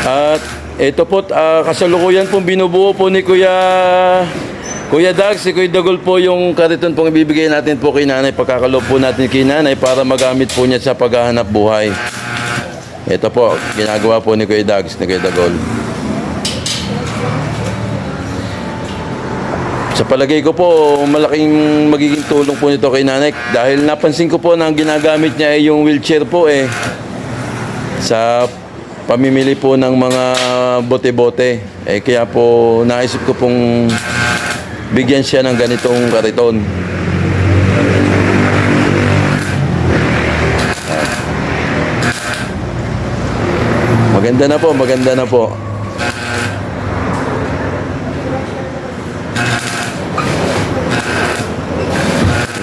At ito po, ah, kasalukuyan pong binubuo po ni Kuya Kuya Dag, si Kuya Dagol po yung kariton pong ibibigay natin po kay nanay. Pagkakaloob po natin kay nanay para magamit po niya sa paghahanap buhay. Ito po, ginagawa po ni Kuya Dags, ni Kuya Dagol. Sa palagay ko po, malaking magiging tulong po nito kay nanay. Dahil napansin ko po na ang ginagamit niya ay yung wheelchair po eh. Sa pamimili po ng mga bote-bote. Eh kaya po naisip ko pong bigyan siya ng ganitong kariton. Maganda na po, maganda na po.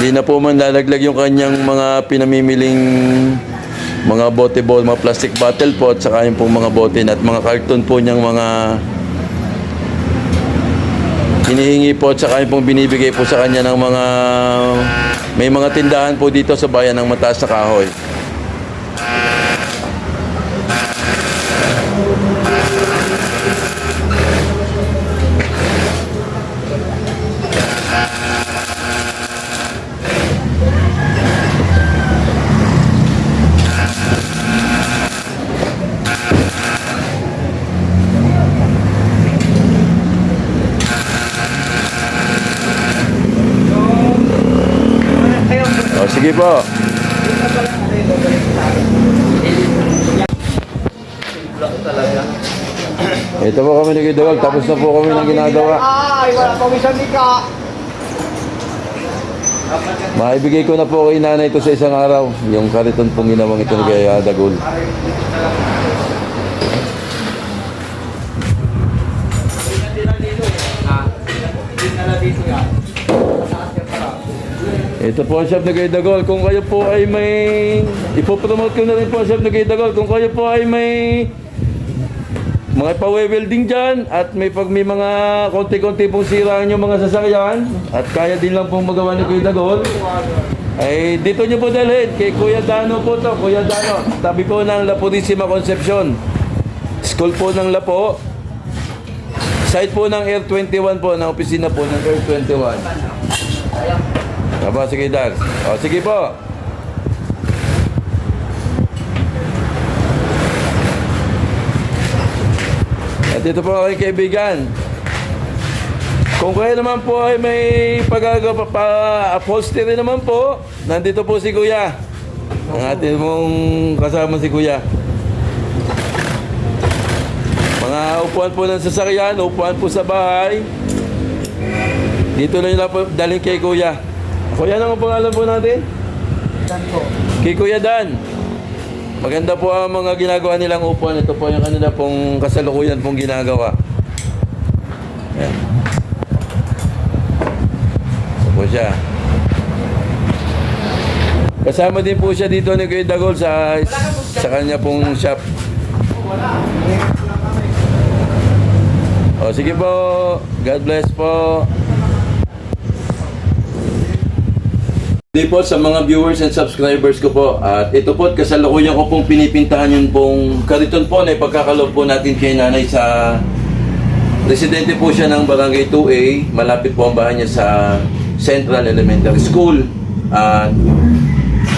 Hindi na po man lalaglag yung kanyang mga pinamimiling mga bote ball, mga plastic bottle po at saka yung pong mga bote at mga carton po niyang mga hinihingi po at saka yung pong binibigay po sa kanya ng mga may mga tindahan po dito sa bayan ng mataas na kahoy. O sige po. Ito po kami nagidawag, tapos na po kami ng ginagawa. Ay, wala pawisan ni ka. Maibigay ko na po kay nanay ito sa isang araw, yung kariton pong ginawang ito ni Kaya Dagul. Ito po ang Chef na Dagol. Kung kayo po ay may... Ipopromote ko na rin po ang Chef na Dagol. Kung kayo po ay may... Mga pa-welding dyan at may pag may mga konti-konti pong siraan yung mga sasakyan at kaya din lang pong magawa ni Kuya Dagol ay dito nyo po dalhin kay Kuya Dano po to Kuya Dano tabi po ng La Purisima Concepcion school po ng Lapo site po ng Air 21 po ng opisina po ng Air 21 Aba, sige Dag o sige po At ito po aking kaibigan. Kung kayo naman po ay may pagagawa pa, upholstery naman po, nandito po si Kuya. Ang ating mong kasama si Kuya. Mga upuan po ng sasakyan, upuan po sa bahay. Dito na yung nap- dalhin kay Kuya. Kuya, ano ang pangalan po natin? Dan po. Kay Kuya Dan. Maganda po ang mga ginagawa nilang upuan. Ito po yung kanila pong kasalukuyan pong ginagawa. Yan. Ito po siya. Kasama din po siya dito ni Kuya Dagol sa, sa kanya pong shop. O sige po. God bless po. Po sa mga viewers and subscribers ko po. At ito po, kasalukuyan ko pong pinipintahan yun pong kariton po na ipagkakaloob po natin kay nanay sa residente po siya ng Barangay 2A. Malapit po ang bahay niya sa Central Elementary School. At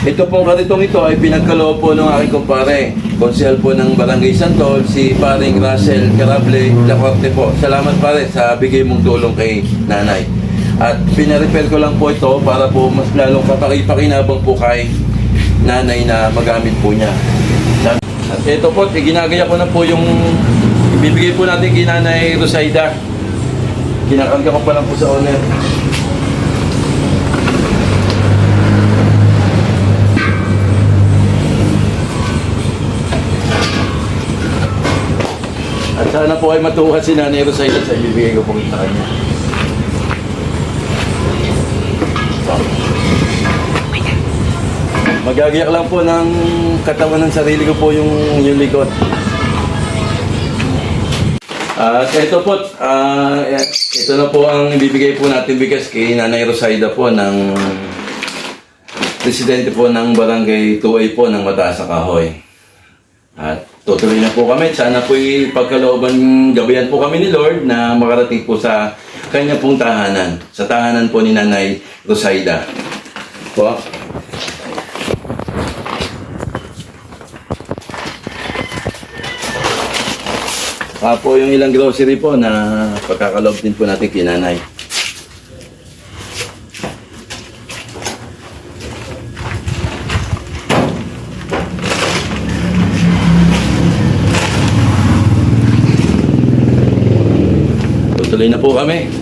ito pong karitong ito ay pinagkaloob po ng aking kumpare. Konsehal po ng Barangay Santol, si paring Russell Carable Lacorte po. Salamat pare sa bigay mong tulong kay nanay. At pinarepair ko lang po ito para po mas lalong kapakipakinabang po kay nanay na magamit po niya. At ito po, ginagaya ko na po yung ibibigay po natin kay nanay Rosaida. Kinakarga ko pa lang po sa owner. At sana po ay matuwa si Nanay Rosaida sa ibibigay ko po sa kanya. Magagayak lang po ng katawan ng sarili ko po yung, yung likod. At ito po, ah, ito na po ang ibibigay po natin bigas kay Nanay Rosaida po ng residente po ng barangay 2A po ng Mataas sa Kahoy. At tutuloy na po kami. Sana po pagkalooban gabayan po kami ni Lord na makarating po sa kanya pong tahanan. Sa tahanan po ni Nanay Rosaida. Po. Saka po yung ilang grocery po na pagkakaloob din po natin kay Nanay. Tutuloy na po kami.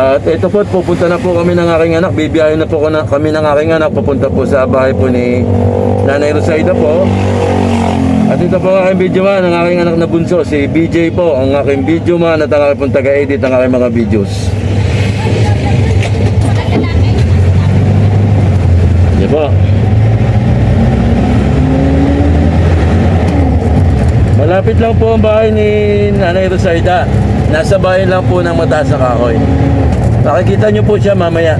At ito po, pupunta na po kami ng aking anak. Bibiyahin na po kami ng aking anak. Pupunta po sa bahay po ni Nanay Rosaida po. At ito po ang aking video man, ang aking anak na bunso, si BJ po, ang aking video man at ang aking taga-edit ng aking mga videos. Yan po. Malapit lang po ang bahay ni Nanay Rosaida. Nasa bahay lang po ng mataas sa kahoy. Makikita niyo po siya mamaya.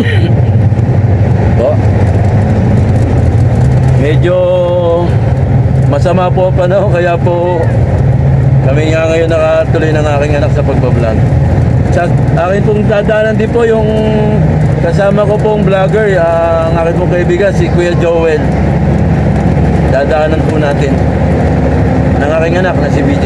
po. Medyo masama po ang panahon kaya po kami nga ngayon nakatuloy ng aking anak sa pagbablog. Sa akin pong dadaanan din po yung kasama ko pong vlogger, ah, ang aking pong kaibigan si Kuya Joel. Dadaanan po natin ng aking anak na si BJ.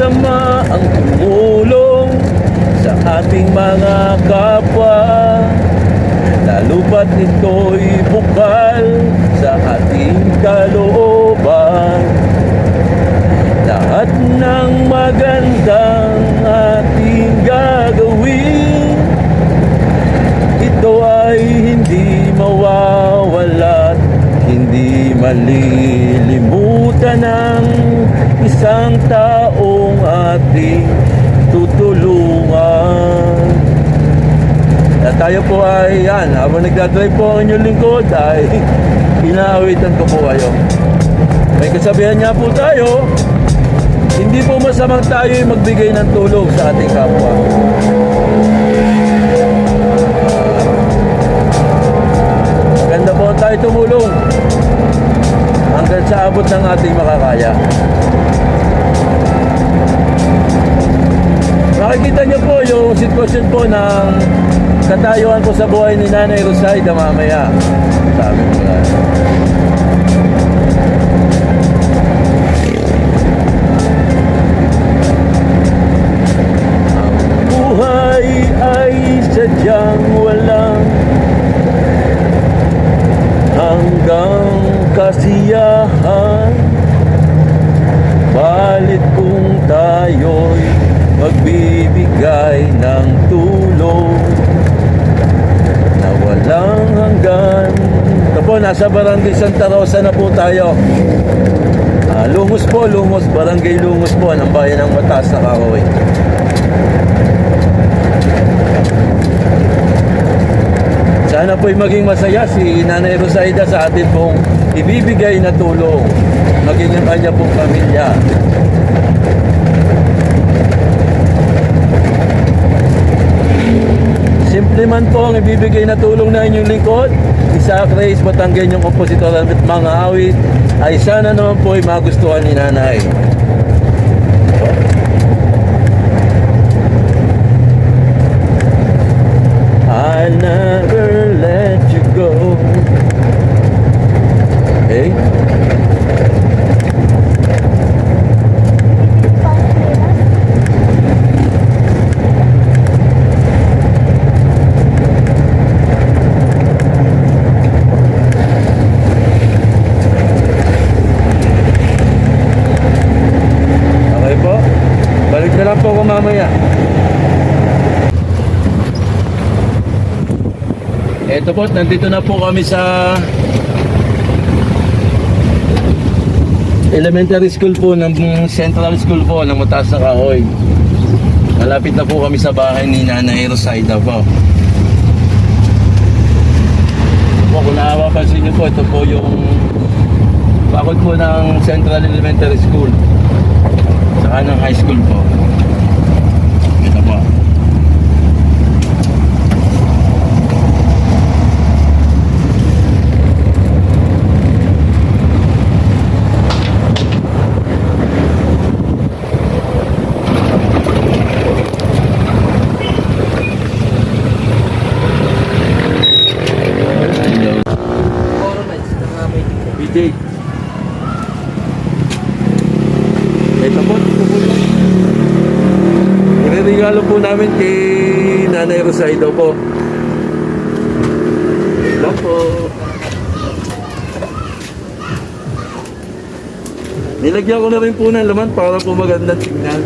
Masama ang tumulong sa ating mga kapwa. Lalo ba't ito'y bukal sa ating kalooban? Lahat ng magandang ating gagawin Ito ay hindi mawawala Hindi malilimutan ng isang taong ating tutulungan at tayo po ay yan, habang nagdadrive po ang inyong lingkod ay inaawitan ko po kayo. May kasabihan nga po tayo, hindi po masamang tayo ay magbigay ng tulong sa ating kapwa. Maganda po tayo tumulong hanggang sa abot ng ating makakaya. Makikita niyo po yung sitwasyon po ng katayuan ko sa buhay ni Nanay Rosaida mamaya. Sabi ko na. Nasa Barangay Santa Rosa na po tayo. Ah, Lumos po, Lumos, Barangay Lumos po, ng bayan ng Mataas na Kahoy. Sana po'y maging masaya si Nanay Rosaida sa atin pong ibibigay na tulong. Maging ang kanya pong pamilya. Simple man po ang ibibigay na tulong na inyong lingkod. Isaac Reyes Batanggen yung kompositor at mga awit ay sana naman po ay magustuhan ni nanay. I'll never let you go. Okay? Okay po? Balik na lang po ako mamaya. Eto po, nandito na po kami sa elementary school po ng central school po ng Mataas na Kahoy. Malapit na po kami sa bahay ni Nanay Rosaida po. Po, kung nakapapansin niyo po, ito po yung bakod po ng Central Elementary School sa Saka ng high school po. Ito po. Hello. BJ. Ito po, ito po. Regalo po namin kay Nanay Rosaido po. Hello po. Nilagyan ko na rin po ng laman para po magandang tingnan.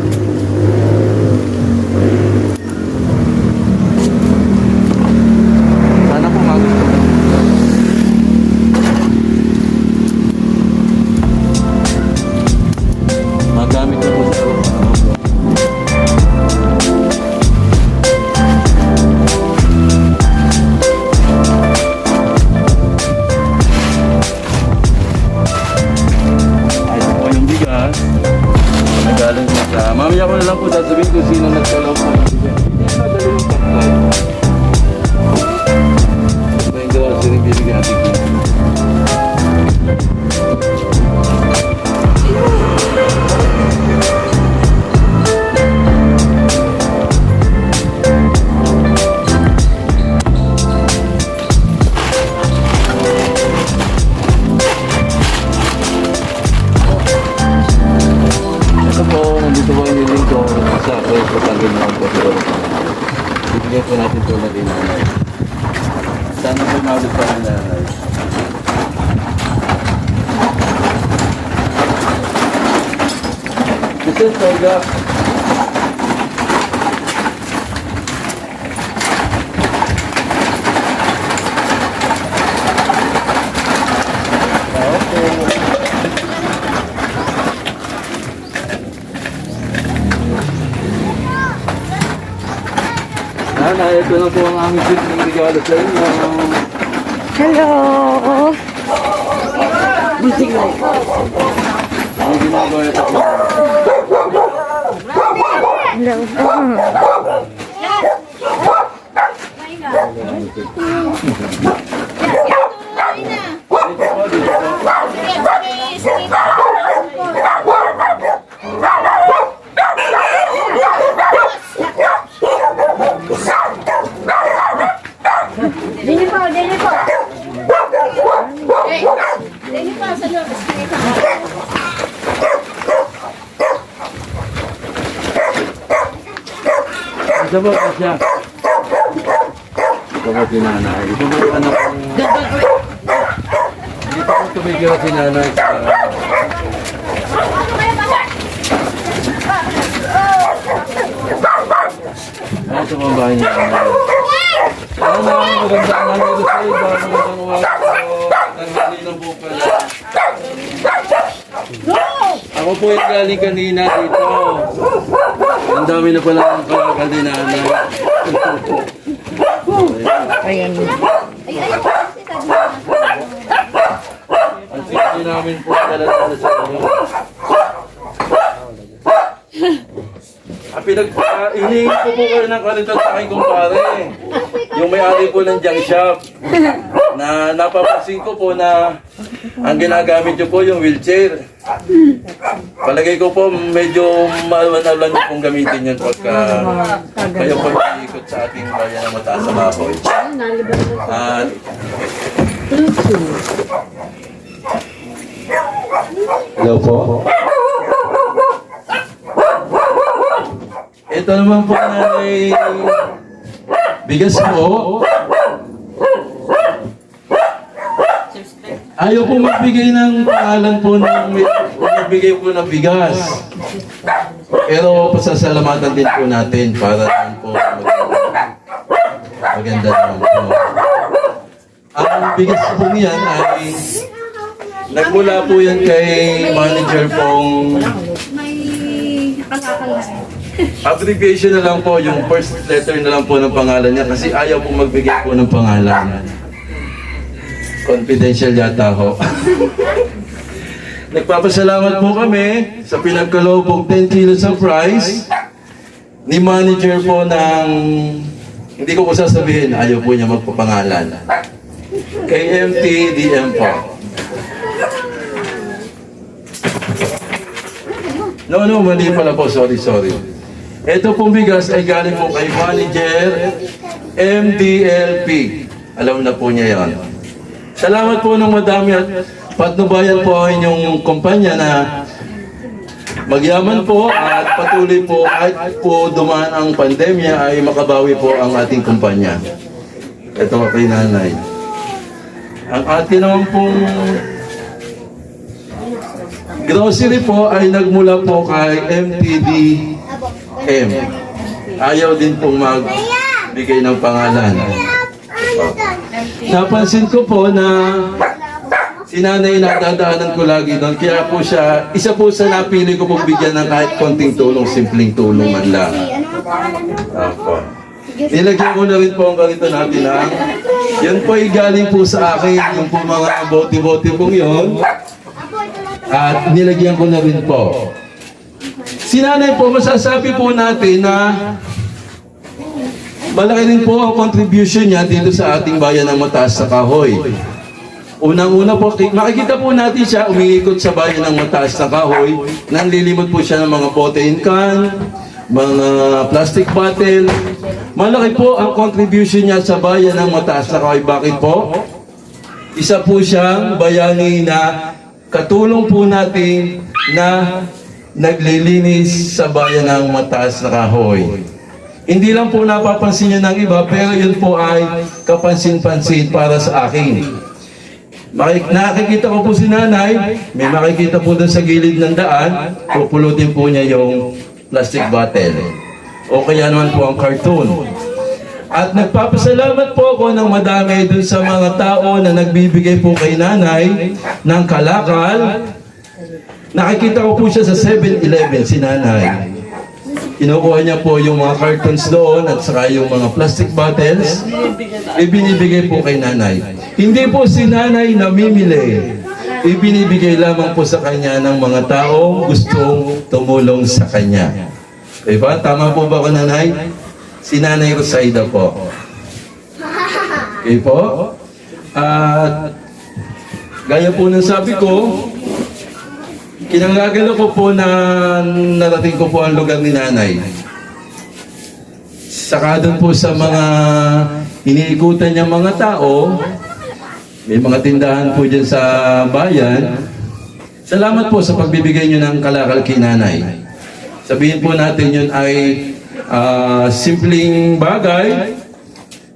Patangin mo po siguro. Bibigyan po natin po na rin. Sana po mabot pa ng nanay. Mr. Toga. Nanay, ito na po ang aming sweet na regalo sa inyo. Hello! Ang ginagawa ito po. Hello! Dito po, dito po. Dini po, dini po! Dini po, sa loob. Isa po, siya. Ito po si nanay. Ito po anak ng... Dito po tumigil si nanay sa... Ito po ang bahay niya. Ano na, maganda ang nanay sa iba. Magandang umaga po. Tanghali na po pala. Ako po yung galing kanina dito. Ang dami na pala ang kalakal ni nanay. Ayan. Ang sisi namin po dala-dala sa inyo. Pinag... Uh, hinihingi ko po kayo ng kalitan sa aking kumpare. Yung may-ari po ng junk shop. Na napapansin ko po na ang ginagamit nyo po yung wheelchair. Palagay ko po medyo maalaman nyo pong gamitin yun pagka kayo po iikot sa ating bayan ng mataas sa baboy. At Hello po. Ito naman po ay bigas po. Ayaw po magbigay ng pangalan po ng magbigay po ng bigas. Pero pasasalamatan din po natin para naman po mag- maganda naman po. Ang bigas po niyan ay nagmula po yan kay manager pong Abbreviation na lang po, yung first letter na lang po ng pangalan niya kasi ayaw po magbigay po ng pangalan. Confidential yata ho. Nagpapasalamat po kami sa pinagkalobong 10 kilos of rice ni manager po ng hindi ko po sasabihin, ayaw po niya magpapangalan. KMTDM po. No, no, mali pala po. Sorry, sorry. Ito pong bigas ay galing po kay manager MDLP. Alam na po niya yan. Salamat po ng madami at patnubayan po ang inyong kumpanya na Magyaman po at patuloy po kahit po dumaan ang pandemya ay makabawi po ang ating kumpanya. Ito kay nanay. Ang atin naman pong grocery po ay nagmula po kay MTDM. Ayaw din pong magbigay ng pangalan. Napansin ko po na si nanay nadadaanan ko lagi doon. Kaya po siya, isa po sa napili ko pong bigyan ng kahit konting tulong, simpleng tulong man lang. Ano? Apo. Nilagyan ko na rin po ang ganito natin ha. Yan po ay galing po sa akin, yung po mga bote-bote pong yun. At nilagyan ko na rin po. Si nanay po, masasabi po natin na malaki rin po ang contribution niya dito sa ating bayan ng Mataas sa Kahoy. Unang-una po, ki- makikita po natin siya umiikot sa bayan ng Mataas na Kahoy. Nanlilimot po siya ng mga bote in can, mga plastic bottle. Malaki po ang contribution niya sa bayan ng Mataas na Kahoy. Bakit po? Isa po siyang bayani na katulong po natin na naglilinis sa bayan ng Mataas na Kahoy. Hindi lang po napapansin niyo ng iba, pero yun po ay kapansin-pansin para sa akin. Nakikita ko po si nanay, may makikita po doon sa gilid ng daan, pupulutin po niya yung plastic bottle. O kaya naman po ang cartoon. At nagpapasalamat po ako ng madami doon sa mga tao na nagbibigay po kay nanay ng kalakal. Nakikita ko po siya sa 7-Eleven, si nanay. Kinukuha niya po yung mga cartons doon at saka yung mga plastic bottles. Ibinibigay po kay nanay. Hindi po si nanay namimili. Ibinibigay lamang po sa kanya ng mga taong gustong tumulong sa kanya. Diba? Tama po ba ako nanay? Si Nanay Rosaida po. Okay po? At gaya po ng sabi ko, Kinangagalo ko po na narating ko po ang lugar ni nanay. Saka doon po sa mga iniikutan niya mga tao, may mga tindahan po dyan sa bayan. Salamat po sa pagbibigay niyo ng kalakal kay nanay. Sabihin po natin yun ay ah, simpleng bagay,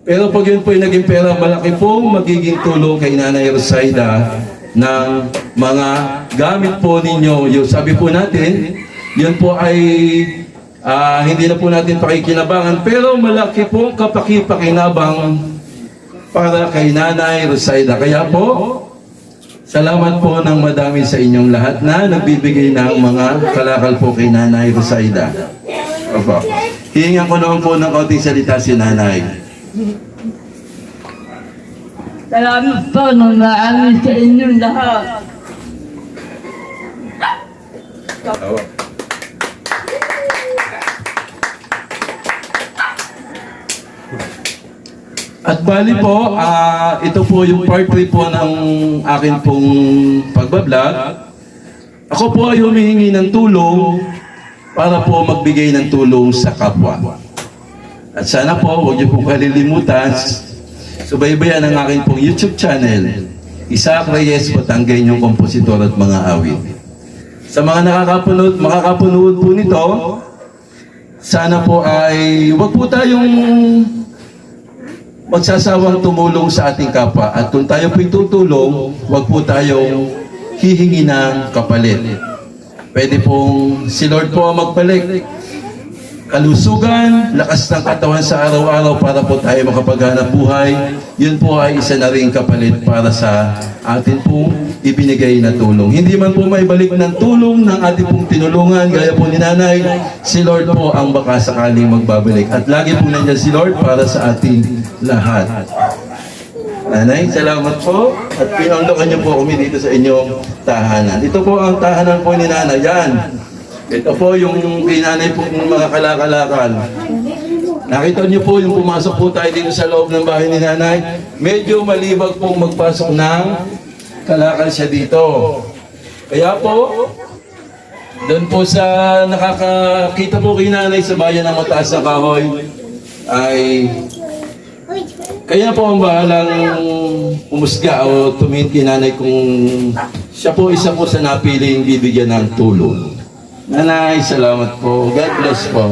pero pag yun po ay naging pera, malaki po magiging tulong kay Nanay Rosaida ng mga gamit po ninyo. Yung sabi po natin, yun po ay ah, hindi na po natin pakikinabangan, pero malaki po kapakipakinabang para kay Nanay Rosaida. Kaya po, salamat po ng madami sa inyong lahat na nagbibigay ng mga kalakal po kay Nanay Rosaida. Opo. Hihingan ko naman po ng kaunting salita si Nanay. Salamat po ng marami sa inyong lahat. At bali po, ah, ito po yung part 3 po ng akin pong pagbablog. Ako po ay humihingi ng tulong para po magbigay ng tulong sa kapwa. At sana po, huwag niyo pong kalilimutan, subaybayan ang akin pong YouTube channel, Isaac Reyes Batanggay yung kompositor at mga awit. Sa mga nakakapanood, makakapanood po nito, sana po ay huwag po tayong magsasawang tumulong sa ating kapwa. At kung tayo po'y tutulong, huwag po tayong hihingi ng kapalit. Pwede pong si Lord po ang magbalik. Kalusugan, lakas ng katawan sa araw-araw para po tayo makapaghanap buhay. Yun po ay isa na rin kapalit para sa atin pong ibinigay na tulong. Hindi man po may balik ng tulong ng ating pong tinulungan, gaya po ni Nanay, si Lord po ang baka sakaling magbabalik. At lagi po nandiyan si Lord para sa ating lahat. Nanay, salamat po. At pinanglokan niyo po kami dito sa inyong tahanan. Ito po ang tahanan po ni Nanay. Yan. Ito po yung kinanay po ng mga kalakalakan. Nakita niyo po yung pumasok po tayo dito sa loob ng bahay ni Nanay. Medyo malibag pong magpasok ng kalakal siya dito. Kaya po, doon po sa nakakakita po kay Nanay sa bayan ng mataas na kahoy, ay kaya po ang bahalang umusga o tumingin kay nanay kung siya po isa po sa napiling bibigyan ng tulong. Nanay, salamat po. God bless po.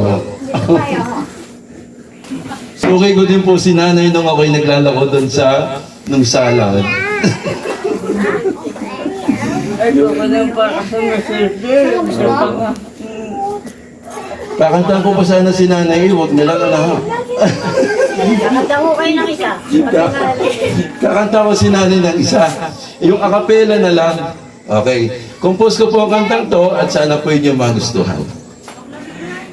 Sukay ko din po si nanay nung ako'y naglalako doon sa nung salad. Kakantahan ko pa sana si nanay, huwag na lang na. Nakanta ko kayo ng isa. Kakanta ko si nanay ng isa. Yung akapela na lang. Okay. Compose ko po ang kantang to at sana po inyo magustuhan.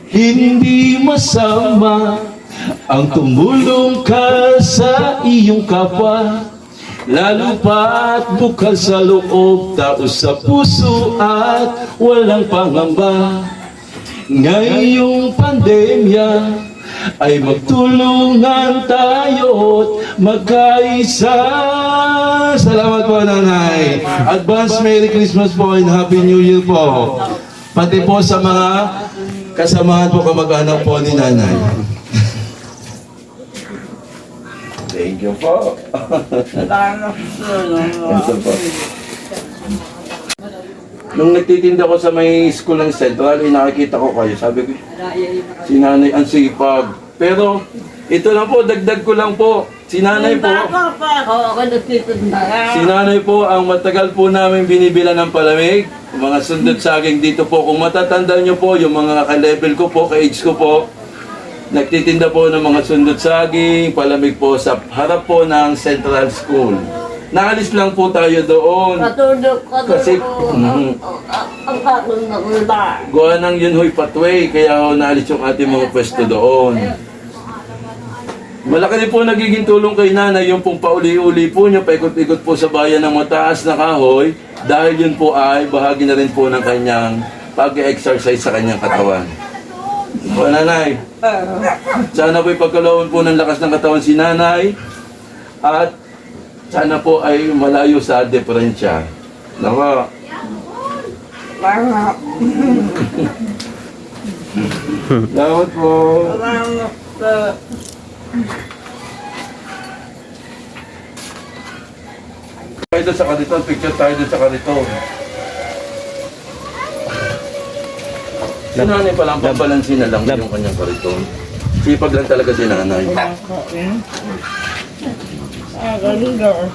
Hindi masama ang tumulong ka sa iyong kapwa. Lalo pa't bukal sa loob, taos sa puso at walang pangamba. Ngayong pandemya ay magtulungan tayo't magkaisa. Salamat po, Nanay. Advance Merry Christmas po and Happy New Year po. Pati po sa mga kasamahan po kamag-anak po ni Nanay. Thank you po. Ito po. Nung nagtitinda ko sa may school ng Central, eh, nakikita ko kayo. Sabi ko, si nanay ang sipag. Pero, ito lang po, dagdag ko lang po. Si nanay po, ako, ako nagtitinda. si nanay po ang matagal po namin binibila ng palamig. Mga sundot saging dito po. Kung matatanda nyo po, yung mga ka-level ko po, ka-age ko po, nagtitinda po ng mga sundot saging, palamig po sa harap po ng Central School. Nakalis lang po tayo doon. Matulog ko Kasi-. Mhm. Ang hakon na ula. Gawa ng yun ho'y pathway, kaya ho naalis yung ating mga pwesto doon. Malaki din po nagiging tulong kay nanay yung pong pauli-uli po niya, paikot-ikot po sa bayan ng mataas na kahoy, dahil yun po ay bahagi na rin po ng kanyang pag-exercise sa kanyang katawan. O nanay, sana po'y pagkalooban po ng lakas ng katawan si nanay, at sana po ay malayo sa depresya. Nako, Salamat. Salamat po. Salamat po. Tayo sa kariton, picture tayo sa kariton. Si nanay pa lang, pabalansin na lang yung kanyang kariton. Sipag lang talaga si nanay. Ah, ganda.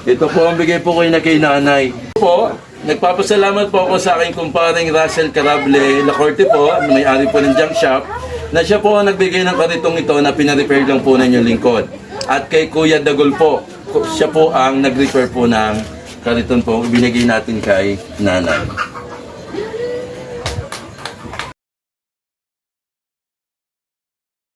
Ito po ang bigay po kayo na kay nanay. Po, nagpapasalamat po ako sa aking kumparing Russell Carable Lacorte po, may-ari po ng junk shop, na siya po ang nagbigay ng karitong ito na pinarepair lang po ng lingkod. At kay Kuya Dagol po, siya po ang nag-repair po ng kariton po, binigay natin kay nanay.